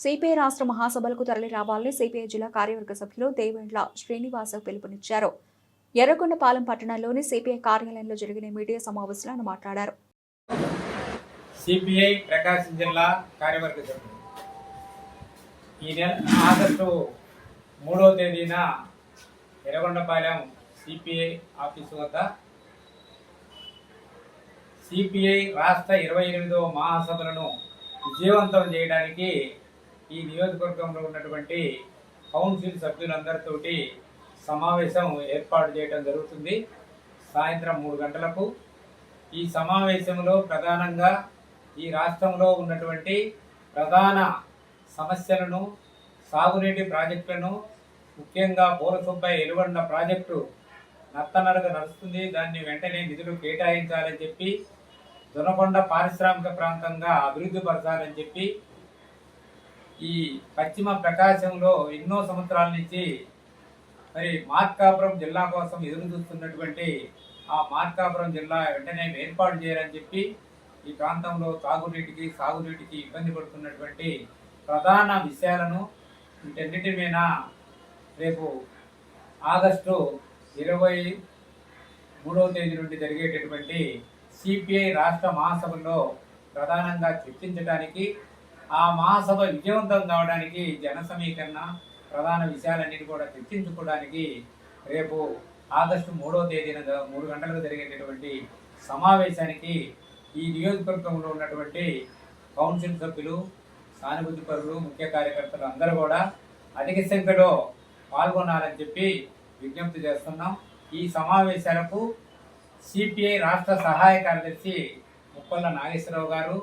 CPI రాష్ట్ర మహాసభలకు తరలి రావాలని సిపిఐ జిల్లా కార్యవర్గ సభ్యులు దేవేండ్ల శ్రీనివాస పిలుపునిచ్చారు. ఎర్రగొండపాలెం పట్టణంలోని సిపిఐ కార్యాలయంలో జరిగిన మీడియా సమావేశంలో ఆయన మాట్లాడారు. సిపిఐ ప్రకాశం జిల్లా కార్యవర్గ సభ్యులు. ఈ నెల ఆగస్టు మూడవ తేదీన ఎర్రగొండపాలెం సిపిఐ ఆఫీసు వద్ద సిపిఐ రాష్ట్ర ఇరవై ఎనిమిదవ మహాసభలను విజయవంతం చేయడానికి ఈ నియోజకవర్గంలో ఉన్నటువంటి కౌన్సిల్ సభ్యులందరితోటి సమావేశం ఏర్పాటు చేయడం జరుగుతుంది. సాయంత్రం మూడు గంటలకు ఈ సమావేశంలో ప్రధానంగా ఈ రాష్ట్రంలో ఉన్నటువంటి ప్రధాన సమస్యలను సాగునీటి ప్రాజెక్టులను ముఖ్యంగా పూలసుబ్బై ఎలువండ ప్రాజెక్టు నత్తనడక నడుస్తుంది. దాన్ని వెంటనే నిధులు కేటాయించాలని చెప్పి దొనకొండ పారిశ్రామిక ప్రాంతంగా అభివృద్ధి పరచాలని చెప్పి ఈ పశ్చిమ ప్రకాశంలో ఎన్నో సంవత్సరాల నుంచి మరి మార్కాపురం జిల్లా కోసం ఎదురు చూస్తున్నటువంటి ఆ మార్కాపురం జిల్లా వెంటనే ఏర్పాటు చేయాలని చెప్పి ఈ ప్రాంతంలో తాగునీటికి సాగునీటికి ఇబ్బంది పడుతున్నటువంటి ప్రధాన విషయాలను వీటన్నిటి మీద రేపు ఆగస్టు ఇరవై మూడవ తేదీ నుండి జరిగేటటువంటి సిపిఐ రాష్ట్ర మహాసభలో ప్రధానంగా చర్చించడానికి ఆ మహాసభ విజయవంతం కావడానికి జన సమీకరణ ప్రధాన విషయాలన్నిటి కూడా చర్చించుకోవడానికి రేపు ఆగస్టు మూడవ తేదీన మూడు గంటలకు జరిగేటటువంటి సమావేశానికి ఈ నియోజకవర్గంలో ఉన్నటువంటి కౌన్సిల్ సభ్యులు సానుభూతి పరులు ముఖ్య కార్యకర్తలు అందరూ కూడా అధిక సంఖ్యలో పాల్గొనాలని చెప్పి విజ్ఞప్తి చేస్తున్నాం. ఈ సమావేశాలకు సిపిఐ రాష్ట్ర సహాయ కార్యదర్శి ముప్పల్ల నాగేశ్వరరావు గారు